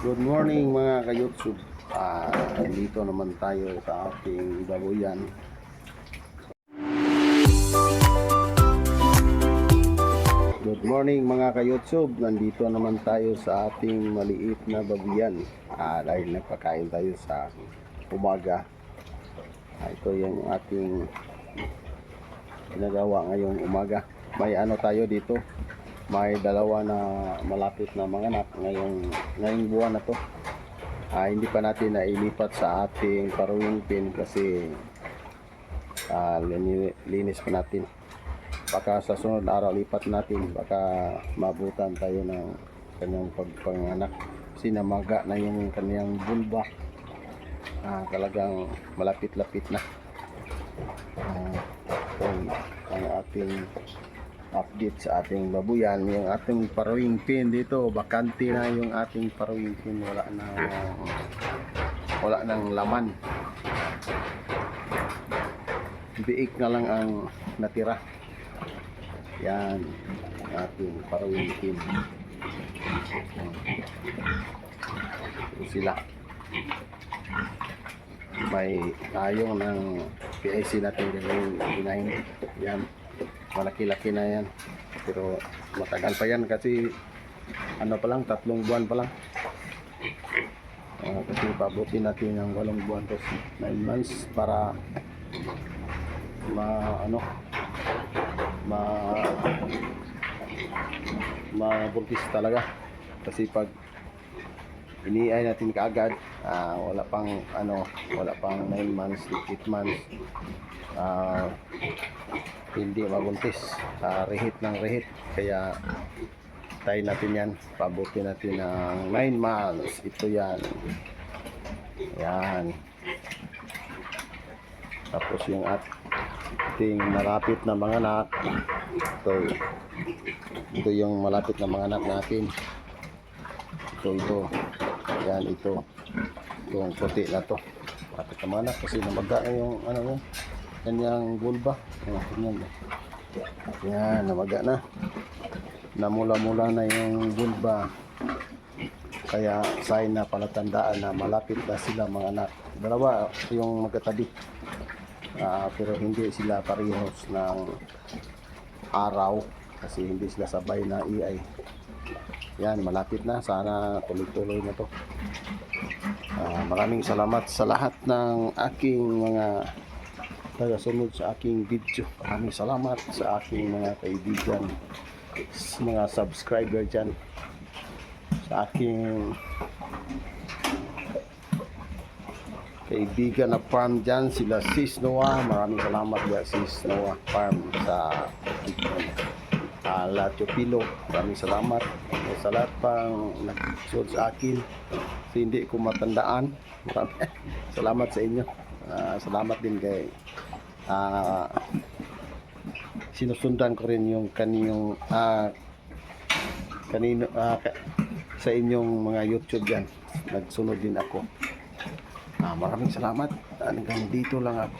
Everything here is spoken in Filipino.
Good morning mga ka-YouTube. Ah, dito naman tayo sa ating babuyan. Good morning mga ka-YouTube. Nandito naman tayo sa ating maliit na babuyan. Ah, dahil nagpakain tayo sa umaga. Ah, ito yung ating ginagawa ngayong umaga. May ano tayo dito. May dalawa na malapit na mga ngayong, ngayong buwan na to. Ah, hindi pa natin nailipat sa ating paruwing pin kasi ah, lini- linis pa natin. Baka sa sunod araw lipat natin, baka mabutan tayo ng kanyang pagpanganak. Sinamaga na yung kanyang bulba. Ah, talagang malapit-lapit na. Ito ang ating update sa ating babuyan. Yung ating paruwing pin dito, bakante na yung ating paruwing pin. Wala na wala nang laman. Biik na lang ang natira. Yan, ang ating paruwing pin. Ito sila. May tayong ng PIC natin gagawin inahin. Yan malaki-laki na yan. Pero matagal pa yan kasi ano pa lang tatlong buwan pa lang. Ah, kasi pabuti natin ng walong buwan to 9 months para ma ano ma mabuntis talaga. Kasi pag iniay natin kaagad ah, wala pang ano wala pang 9 months 8 months ah, hindi mabuntis. Sa rehit ng rehit. Kaya tayo natin yan. Pabuti natin ng 9 months. Ito yan. Yan. Tapos yung ating malapit na mga anak. Ito ito yung malapit na mga anak natin. Ito ito. Yan ito. Yung puti na to. Malapit na mga anak kasi namaga na yung ano mo kanyang bulba yan ganyan yan namaga na. Namula-mula na yung bulba kaya sign na palatandaan na malapit na sila mga anak. Dalawa yung magkatabi. Ah, pero hindi sila parehos ng araw kasi hindi sila sabay na iay. Yan malapit na. Sana tuloy-tuloy na to. Ah, maraming salamat sa lahat ng aking mga tagasunod sa aking video. Maraming salamat sa aking mga kaibigan, sa mga subscriber dyan, sa aking kaibigan na farm dyan, sila Sis Noah. Maraming salamat ya Sis Noah Farm sa uh, Latio Pilo. Maraming salamat sa lahat pang nagsunod sa akin. Kasi hindi ko matandaan. Salamat sa inyo. Ah, salamat din kay ah, sinusundan ko rin yung kaniyong ah, kanino ka- sa inyong mga YouTube yan. Nagsunod din ako. Ah, maraming salamat. Hanggang dito lang ako.